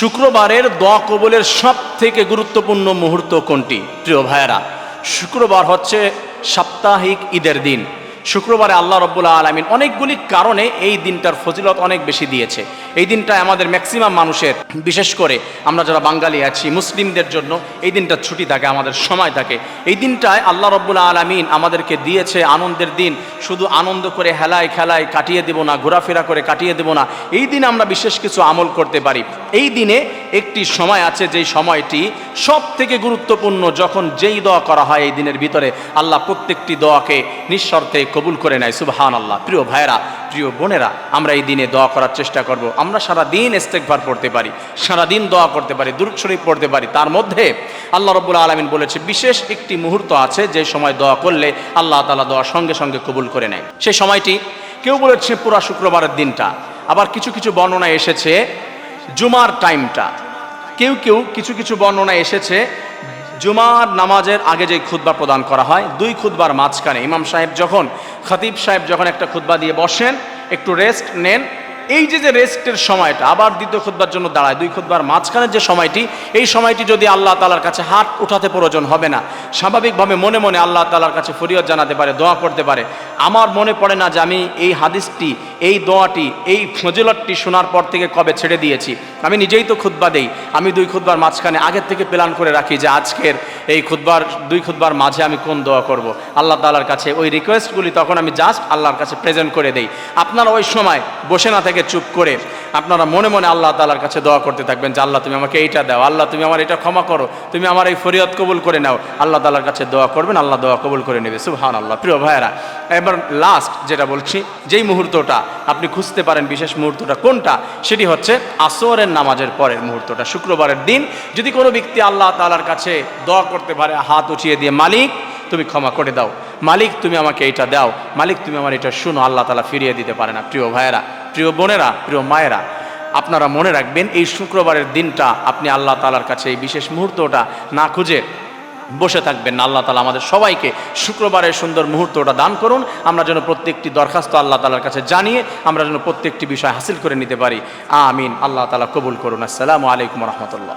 শুক্রবারের দোয়া কবলের সব থেকে গুরুত্বপূর্ণ মুহূর্ত কোনটি? প্রিয় ভাইয়েরা, শুক্রবার হচ্ছে সাপ্তাহিক ঈদের দিন। শুক্রবারে আল্লাহ রব্বুল্লাহ আলমিন অনেকগুলি কারণে এই দিনটার ফজিলত অনেক বেশি দিয়েছে। এই দিনটা আমাদের ম্যাক্সিমাম মানুষের, বিশেষ করে আমরা যারা বাঙালি আছি, মুসলিমদের জন্য এই দিনটা ছুটি থাকে, আমাদের সময় থাকে। এই দিনটায় আল্লাহ রব্বুল্লাহ আলমিন আমাদেরকে দিয়েছে আনন্দের দিন। শুধু আনন্দ করে হেলায় খেলায় কাটিয়ে দেব না, ঘোরাফেরা করে কাটিয়ে দেব না। এই দিন আমরা বিশেষ কিছু আমল করতে পারি। এই দিনে একটি সময় আছে, যেই সময়টি সব থেকে গুরুত্বপূর্ণ, যখন যেই দোয়া করা হয় এই দিনের ভিতরে, আল্লাহ প্রত্যেকটি দোয়াকে নিঃশর্তে কবুল করে নেয় সুবহান আল্লাহ প্রিয় ভাইয়েরা, প্রিয় বোনেরা, আমরা এই দিনে দোয়া করার চেষ্টা করব। আমরা সারা দিন ইস্তেকবার পড়তে পারি সারা দিন দোয়া করতে পারি, দুরুদ শরীফ পড়তে পারি। তার মধ্যে আল্লাহ রব্বুল আলমিন বলেছে, বিশেষ একটি মুহূর্ত আছে যে সময় দোয়া করলে আল্লাহ তালা দোয়া সঙ্গে সঙ্গে কবুল করে নেয়। সেই সময়টি কেউ বলেছে পুরা শুক্রবারের দিনটা, আবার কিছু কিছু বর্ণনা এসেছে জুমার টাইমটা। কেউ কেউ কিছু কিছু বর্ণনা এসেছে জুমার নামাজের আগে যে খুতবা প্রদান করা হয়, দুই খুতবার মাঝখানে। ইমাম সাহেব যখন, খতিব সাহেব যখন একটা খুতবা দিয়ে বসেন, একটু রেস্ট নেন, এই যে যে রেস্টের সময়টা, আবার দ্বিতীয় খুদ্বার জন্য দাঁড়ায়, দুই খুদ্বার মাঝখানে যে সময়টি, এই সময়টি যদি আল্লাহ তালার কাছে হাত উঠাতে প্রয়োজন হবে না, স্বাভাবিকভাবে মনে মনে আল্লাহ তালার কাছে ফরিয়ত জানাতে পারে, দোয়া করতে পারে। আমার মনে পড়ে না যে আমি এই হাদিসটি, এই দোয়াটি, এই ফজিলতটি শোনার পর থেকে কবে ছেড়ে দিয়েছি। আমি নিজেই তো খুতবা দেই। আমি দুই খুতবার মাঝখানে আগের থেকে প্ল্যান করে রাখি যে আজকের এই খুতবার, দুই খুতবার মাঝে আমি কোন দোয়া করব। আল্লাহ তালার কাছে ওই রিকোয়েস্টগুলি তখন আমি জাস্ট আল্লাহর কাছে প্রেজেন্ট করে দেই। আপনারা ওই সময় বসে না থেকে চুপ করে আপনারা মনে মনে আল্লাহ তালার কাছে দোয়া করতে থাকবেন যে, আল্লাহ, তুমি আমাকে এইটা দাও। আল্লাহ, তুমি আমার এটা ক্ষমা করো। তুমি আমার এই ফরিয়াদ কবুল করে নাও। আল্লাহ তালার কাছে দোয়া করবেন, আল্লাহ দোয়া কবুল করে নেবে। সুবহান আল্লাহ প্রিয় ভাইয়েরা, এবার লাস্ট যেটা বলছি, যেই মুহূর্তটা আপনি খুঁজতে পারেন বিশেষ মুহূর্তটা কোনটা, সেটি হচ্ছে আসরের নামাজের পরের মুহূর্তটা, শুক্রবারের দিন। যদি কোনো ব্যক্তি আল্লাহ তালার কাছে দোয়া করতে পারে, হাত উঠিয়ে দিয়ে, মালিক, তুমি ক্ষমা করে দাও। মালিক, তুমি আমাকে এটা দাও। মালিক, তুমি আমার এটা শুনো। আল্লাহ তালা ফিরিয়ে দিতে পারে না প্রিয় ভাইয়েরা, প্রিয় বোনেরা, প্রিয় মায়েরা, আপনারা মনে রাখবেন, এই শুক্রবারের দিনটা আপনি আল্লাহ তালার কাছে এই বিশেষ মুহূর্তটা না খুঁজে বসে থাকবেন না। আল্লাহ তালা আমাদের সবাইকে শুক্রবারের সুন্দর মুহূর্তটা দান করুন। আমরা যেন প্রত্যেকটি দরখাস্ত আল্লাহ তালার কাছে জানিয়ে আমরা যেন প্রত্যেকটি বিষয় হাসিল করে নিতে পারি। আমিন। আল্লাহ তালা কবুল করুন। আসসালামু আলাইকুম রহমতুল্লাহ।